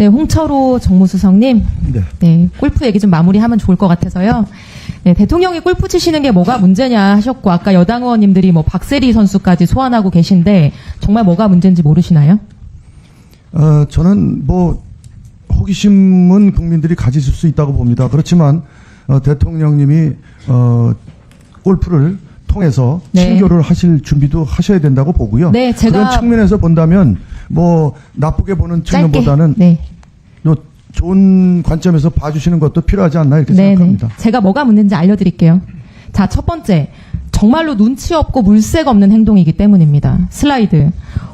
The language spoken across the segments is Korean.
네, 홍철호 정무수석님. 네. 네, 골프 얘기 좀 마무리하면 좋을 것 같아서요. 네, 대통령이 골프 치시는 게 뭐가 문제냐 하셨고, 아까 여당 의원님들이 뭐 박세리 선수까지 소환하고 계신데, 정말 뭐가 문제인지 모르시나요? 어, 저는 뭐 호기심은 국민들이 가지실 수 있다고 봅니다. 그렇지만 어, 대통령님이 어, 골프를 통해서 네. 친교를 하실 준비도 하셔야 된다고 보고요. 네, 제가- 그런 측면에서 본다면 뭐 나쁘게 보는. 측면보다는 네. 요 좋은 관점에서 봐주시는 것도 필요하지 않나 이렇게 네네. 생각합니다. 제가 뭐가 문제인지 알려드릴게요. 자, 첫 번째. 정말로 눈치 없고 물색 없는 행동이기 때문입니다. 슬라이드.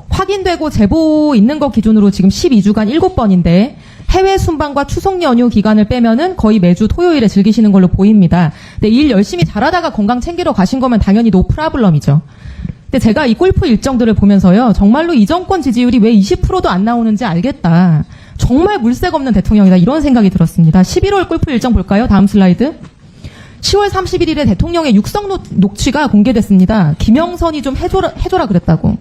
확인되고 제보 있는 것 기준으로 지금 12주간 7번인데 해외 순방과 추석 연휴 기간을 빼면은 거의 매주 토요일에 즐기시는 걸로 보입니다. 근데 일 열심히 잘하다가 건강 챙기러 가신 거면 당연히 노 프라블럼이죠. 근데 제가 이 골프 일정들을 보면서요, 정말로 이 정권 지지율이 왜 20%도 안 나오는지 알겠다. 정말 물색 없는 대통령이다. 이런 생각이 들었습니다. 11월 골프 일정 볼까요? 다음 슬라이드. 10월 31일에 대통령의 육성 녹- 녹취가 공개됐습니다. 김영선이 좀 해줘라, 해줘라 그랬다고.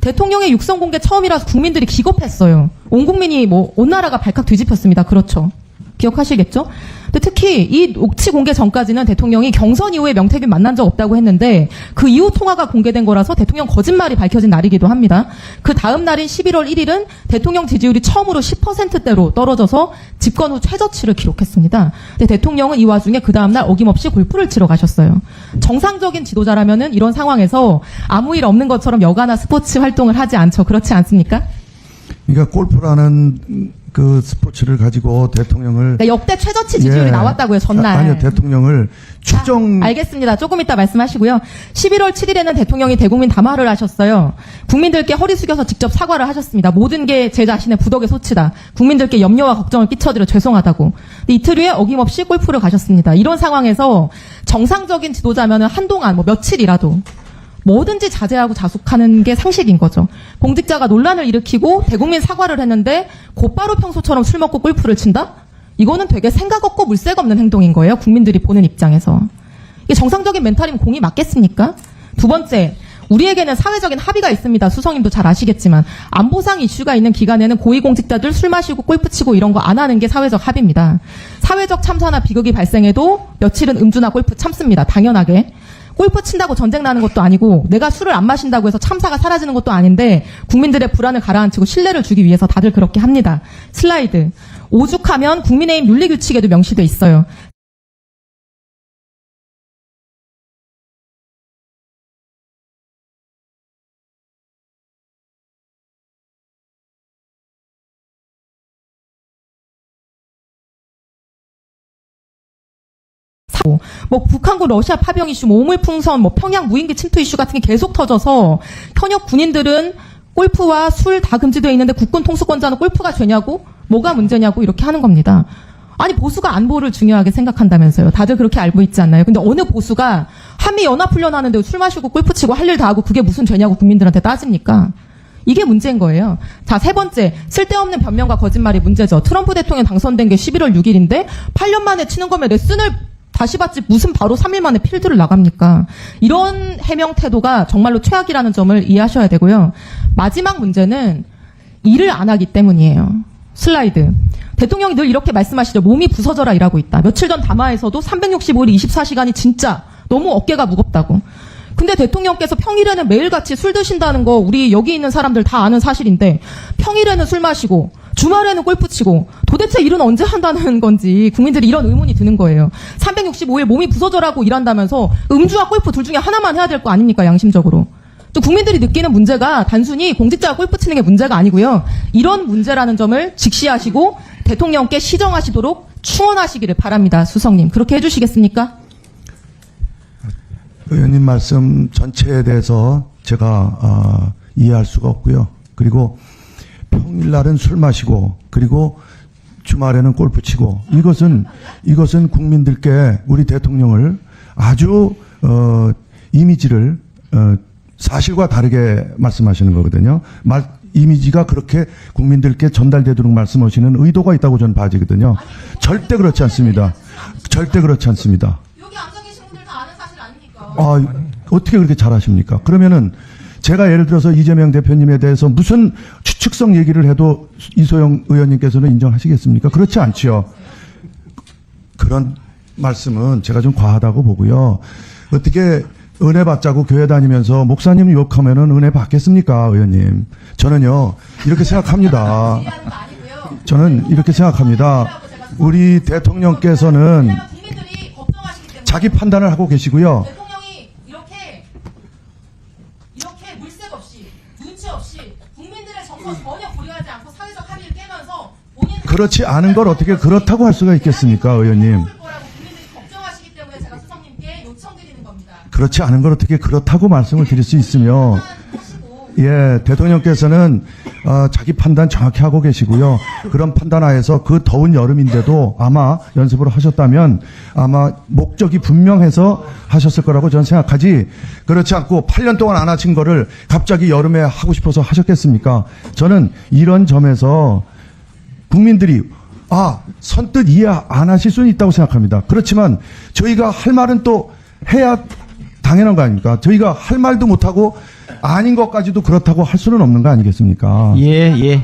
대통령의 육성 공개 처음이라서 국민들이 기겁했어요. 온 국민이 뭐, 온 나라가 발칵 뒤집혔습니다. 그렇죠. 기억하시겠죠? 근데 특히 이 녹취 공개 전까지는 대통령이 경선 이후에 명태균 만난 적 없다고 했는데 그 이후 통화가 공개된 거라서 대통령 거짓말이 밝혀진 날이기도 합니다. 그 다음 날인 11월 1일은 대통령 지지율이 처음으로 10%대로 떨어져서 집권 후 최저치를 기록했습니다. 근데 대통령은 이 와중에 그 다음 날 어김없이 골프를 치러 가셨어요. 정상적인 지도자라면은 이런 상황에서 아무 일 없는 것처럼 여가나 스포츠 활동을 하지 않죠. 그렇지 않습니까? 그러니까 골프라는 그 스포츠를 가지고 대통령을 그러니까 역대 최저치 지지율이 예. 나왔다고요, 전날. 아, 아니요 대통령을 추정 알겠습니다. 조금 이따 말씀하시고요. 11월 7일에는 대통령이 대국민 담화를 하셨어요. 국민들께 허리 숙여서 직접 사과를 하셨습니다. 모든 게 제 자신의 부덕의 소치다. 국민들께 염려와 걱정을 끼쳐드려 죄송하다고. 이틀 후에 어김없이 골프를 가셨습니다. 이런 상황에서 정상적인 지도자면은 한동안 뭐 며칠이라도 뭐든지 자제하고 자숙하는 게 상식인 거죠. 공직자가 논란을 일으키고 대국민 사과를 했는데 곧바로 평소처럼 술 먹고 골프를 친다? 이거는 되게 생각 없고 물색 없는 행동인 거예요. 국민들이 보는 입장에서. 이게 정상적인 멘탈이면 공이 맞겠습니까? 두 번째, 우리에게는 사회적인 합의가 있습니다. 수성님도 잘 아시겠지만 안보상 이슈가 있는 기간에는 고위공직자들 술 마시고 골프 치고 이런 거 안 하는 게 사회적 합의입니다. 사회적 참사나 비극이 발생해도 며칠은 음주나 골프 참습니다. 당연하게. 골프 친다고 전쟁 나는 것도 아니고 내가 술을 안 마신다고 해서 참사가 사라지는 것도 아닌데 국민들의 불안을 가라앉히고 신뢰를 주기 위해서 다들 그렇게 합니다. 슬라이드. 오죽하면 국민의힘 윤리규칙에도 명시돼 있어요. 뭐 북한과 러시아 파병 이슈, 뭐 오물풍선, 뭐 평양 무인기 침투 이슈 같은 게 계속 터져서 현역 군인들은 골프와 술 다 금지되어 있는데 국군 통수권자는 골프가 죄냐고 뭐가 문제냐고 이렇게 하는 겁니다. 아니 보수가 안보를 중요하게 생각한다면서요. 다들 그렇게 알고 있지 않나요? 근데 어느 보수가 한미 연합 훈련하는데 술 마시고 골프 치고 할 일 다 하고 그게 무슨 죄냐고 국민들한테 따집니까? 이게 문제인 거예요. 자, 세 번째. 쓸데없는 변명과 거짓말이 문제죠. 트럼프 대통령 당선된 게 11월 6일인데 8년 만에 치는 거면 레슨을 다시 받지 무슨 바로 3일 만에 필드를 나갑니까? 이런 해명 태도가 정말로 최악이라는 점을 이해하셔야 되고요. 마지막 문제는 일을 안 하기 때문이에요. 슬라이드. 대통령이 늘 이렇게 말씀하시죠. 몸이 부서져라 일하고 있다. 며칠 전 담화에서도 365일 24시간이 진짜 너무 어깨가 무겁다고. 근데 대통령께서 평일에는 매일같이 술 드신다는 거 우리 여기 있는 사람들 다 아는 사실인데 평일에는 술 마시고 주말에는 골프 치고 도대체 일은 언제 한다는 건지 국민들이 이런 의문이 드는 거예요. 365일 몸이 부서져라고 일한다면서 음주와 골프 둘 중에 하나만 해야 될 거 아닙니까 양심적으로. 또 국민들이 느끼는 문제가 단순히 공직자가 골프 치는 게 문제가 아니고요. 이런 문제라는 점을 직시하시고 대통령께 시정하시도록 추원하시기를 바랍니다. 수석님. 그렇게 해주시겠습니까? 의원님 말씀 전체에 대해서 제가 어, 이해할 수가 없고요. 그리고 평일날은 술 마시고 그리고 주말에는 골프 치고 이것은 이것은 국민들께 우리 대통령을 아주 어, 이미지를 어, 사실과 다르게 말씀하시는 거거든요. 말 이미지가 그렇게 국민들께 전달되도록 말씀하시는 의도가 있다고 저는 봐지거든요. 절대 그렇지 않습니다. 절대 그렇지 않습니다. 여기 앉아 계신 분들 다 아는 사실 아닙니까? 아, 어떻게 그렇게 잘하십니까? 그러면은 제가 예를 들어서 이재명 대표님에 대해서 무슨 추측성 얘기를 해도 이소영 의원님께서는 인정하시겠습니까? 그렇지 않지요. 그런 말씀은 제가 좀 과하다고 보고요. 어떻게 은혜 받자고 교회 다니면서 목사님 욕하면은 은혜 받겠습니까, 의원님? 저는요, 이렇게 생각합니다. 저는 이렇게 생각합니다. 우리 대통령께서는 자기 판단을 하고 계시고요. 대통령이 이렇게 이렇게 물색 없이 눈치 없이 국민들의 정서 전혀 고려하지 않고 사회적 합의를 깨면서 본인 그렇지 않은 걸 어떻게 그렇다고 할 수가 있겠습니까, 의원님? 그렇지 않은 걸 어떻게 그렇다고 말씀을 드릴 수 있으며, 예, 대통령께서는 어, 자기 판단 정확히 하고 계시고요. 그런 판단 하에서 그 더운 여름인데도 아마 연습을 하셨다면 아마 목적이 분명해서 하셨을 거라고 저는 생각하지 그렇지 않고 8년 동안 안 하신 거를 갑자기 여름에 하고 싶어서 하셨겠습니까? 저는 이런 점에서 국민들이 아 선뜻 이해 안 하실 수는 있다고 생각합니다. 그렇지만 저희가 할 말은 또 해야 당연한 거 아닙니까? 저희가 할 말도 못하고 아닌 것까지도 그렇다고 할 수는 없는 거 아니겠습니까? 예, 예.